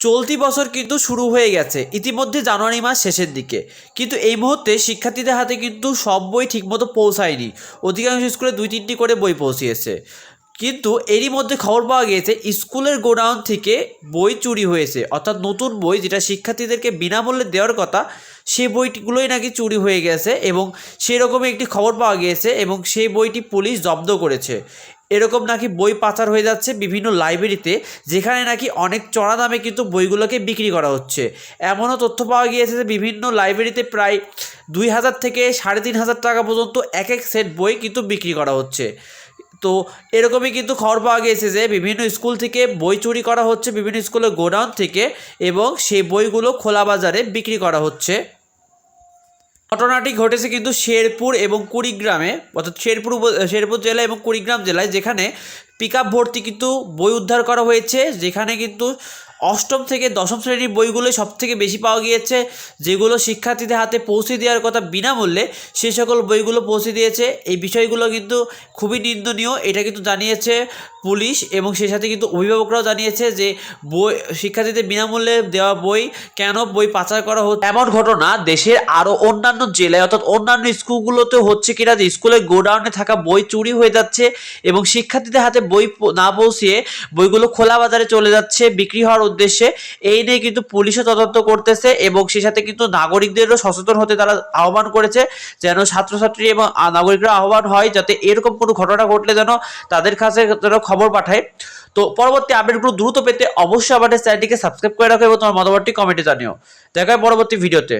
চলতি বছর কিন্তু শুরু হয়ে গেছে, ইতিমধ্যে জানুয়ারি মাস শেষের দিকে। কিন্তু এই মুহূর্তে শিক্ষার্থীদের হাতে কিন্তু সব বই ঠিকমতো পৌঁছায়নি। অধিকাংশ স্কুলে দুই তিনটি করে বই পৌঁছিয়েছে। কিন্তু এরই মধ্যে খবর পাওয়া গিয়েছে, স্কুলের গোডাউন থেকে বই চুরি হয়েছে। অর্থাৎ নতুন বই যেটা শিক্ষার্থীদেরকে বিনামূল্যে দেওয়ার কথা সেই বইগুলোই নাকি চুরি হয়ে গেছে এবং সেরকমই একটি খবর পাওয়া গিয়েছে এবং সেই বইটি পুলিশ জব্দ করেছে। এরকম নাকি বই পাচার হয়ে যাচ্ছে বিভিন্ন লাইব্রেরিতে যেখানে নাকি অনেক চড়া দামে কিন্তু বইগুলোকে বিক্রি করা হচ্ছে। এমনও তথ্য পাওয়া গিয়েছে যে বিভিন্ন লাইব্রেরিতে প্রায় দুই হাজার থেকে সাড়ে তিন হাজার টাকা পর্যন্ত এক এক সেট বই কিন্তু বিক্রি করা হচ্ছে। তো এরকমই কিন্তু খবর পাওয়া গিয়েছে যে বিভিন্ন স্কুল থেকে বই চুরি করা হচ্ছে, বিভিন্ন স্কুলের গোডাউন থেকে, এবং সেই বইগুলো খোলা বাজারে বিক্রি করা হচ্ছে। ঘটনাটি ঘটেছে কিন্তু শেরপুর এবং কুড়িগ্রামে, অর্থাৎ শেরপুর শেরপুর জেলা এবং কুড়িগ্রাম জেলায়, যেখানে পিক ভর্তি কিন্তু বই উদ্ধার করা হয়েছে, যেখানে কিন্তু অষ্টম থেকে দশম শ্রেণির বইগুলোই সব থেকে বেশি পাওয়া গিয়েছে, যেগুলো শিক্ষার্থীদের হাতে পৌঁছে দেওয়ার কথা বিনামূল্যে সেই সকল বইগুলো পৌঁছে দিয়েছে। এই বিষয়গুলো কিন্তু খুবই নিন্দনীয়, এটা কিন্তু জানিয়েছে পুলিশ এবং সেই সাথে কিন্তু অভিভাবকরাও জানিয়েছে যে বই, শিক্ষার্থীদের বিনামূল্যে দেওয়া বই কেন বই পাচার করা হচ্ছে? এমন ঘটনা দেশের আরও অন্যান্য জেলায়, অর্থাৎ অন্যান্য স্কুলগুলোতে হচ্ছে কিনা যে স্কুলের গোডাউনে থাকা বই চুরি হয়ে যাচ্ছে এবং শিক্ষার্থীদের হাতে বই না পৌঁছিয়ে বইগুলো খোলা বাজারে চলে যাচ্ছে, বিক্রি হওয়ার উদ্দেশ্যে এই নিয়ে কিন্তু পুলিশও তদন্ত করতেছে এবং সে সাথে কিন্তু নাগরিকদেরও সচেতন হতে তারা আহ্বান করেছে যেন ছাত্রছাত্রী এবং নাগরিকরা আহ্বান হয় যাতে এরকম কোনো ঘটনা ঘটলে যেন তাদের কাছে যেন খবর পাঠায়। তো পরবর্তী আপডেটগুলো দ্রুত পেতে অবশ্যই আমাদের চ্যানেলটিকে সাবস্ক্রাইব করে রাখো এবং তোমার মতামতটি কমেন্টে জানিও। দেখা হয় পরবর্তী ভিডিওতে।